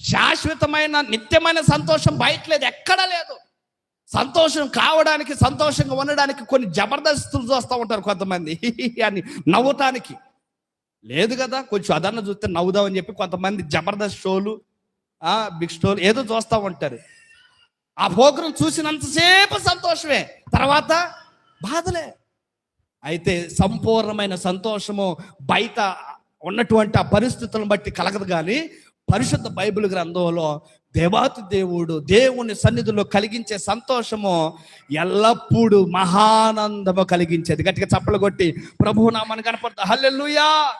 శాశ్వతమైన నిత్యమైన సంతోషం బయట లేదు ఎక్కడా లేదు. సంతోషం కావడానికి సంతోషంగా ఉండడానికి కొన్ని జబర్దస్తులు చూస్తూ ఉంటారు కొంతమంది. అని నవ్వటానికి లేదు కదా కొంచెం అదన్న చూస్తే నవ్వుదామని చెప్పి కొంతమంది జబర్దస్త్ షోలు బిగ్ షోలు ఏదో చూస్తూ ఉంటారు. ఆ పోకరం చూసినంతసేపు సంతోషమే. తర్వాత బాధలే. అయితే సంపూర్ణమైన సంతోషము బయట ఉన్నటువంటి ఆ పరిస్థితులను బట్టి కలగదు కానీ పరిశుద్ధ బైబిల్ గ్రంథంలో దేవాతి దేవుడు దేవుని సన్నిధిలో కలిగించే సంతోషము ఎల్లప్పుడూ మహానందము కలిగించేది. గట్టిగా చప్పలు కొట్టి ప్రభువు నామని కనపడతా. హల్లెలూయా!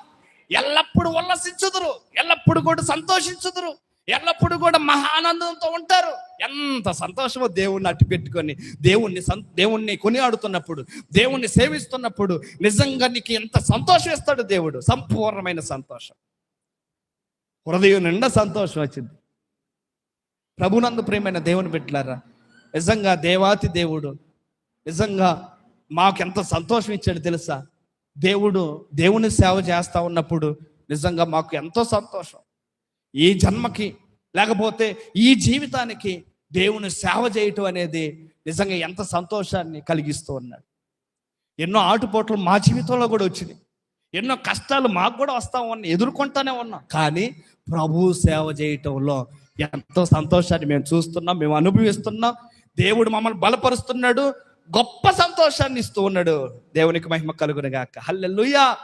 ఎల్లప్పుడు ఉల్లసించుదురు. ఎల్లప్పుడు కూడా సంతోషించుదురు. ఎల్లప్పుడు కూడా మహానందంతో ఉంటారు. ఎంత సంతోషమో దేవుణ్ణి అట్టు పెట్టుకొని దేవుణ్ణి సం దేవుణ్ణి కొనియాడుతున్నప్పుడు దేవుణ్ణి సేవిస్తున్నప్పుడు నిజంగా నీకు ఎంత సంతోషం ఇస్తాడు దేవుడు. సంపూర్ణమైన సంతోషం. హృదయం నిండా సంతోషం వచ్చింది. ప్రభునందు ప్రేమైన దేవుని బిడ్డలారా నిజంగా దేవాతి దేవుడు నిజంగా మాకు ఎంత సంతోషం ఇచ్చాడు తెలుసా? దేవుడు దేవుని సేవ చేస్తూ ఉన్నప్పుడు నిజంగా మాకు ఎంతో సంతోషం. ఈ జన్మకి లేకపోతే ఈ జీవితానికి దేవుని సేవ చేయటం అనేది నిజంగా ఎంత సంతోషాన్ని కలిగిస్తూ ఉన్నాడు. ఎన్నో ఆటుపోట్లు మా జీవితంలో కూడా వచ్చినాయి. ఎన్నో కష్టాలు మాకు కూడా వస్తా ఉన్నాయి ఎదుర్కొంటానే ఉన్నాం. కానీ ప్రభు సేవ చేయటంలో ఎంతో సంతోషాన్ని మేము చూస్తున్నాం మేము అనుభవిస్తున్నాం. దేవుడు మమ్మల్ని బలపరుస్తున్నాడు గొప్ప సంతోషాన్ని ఇస్తూ ఉన్నాడు. దేవునికి మహిమ కలుగునుగాక. హల్లెలూయా.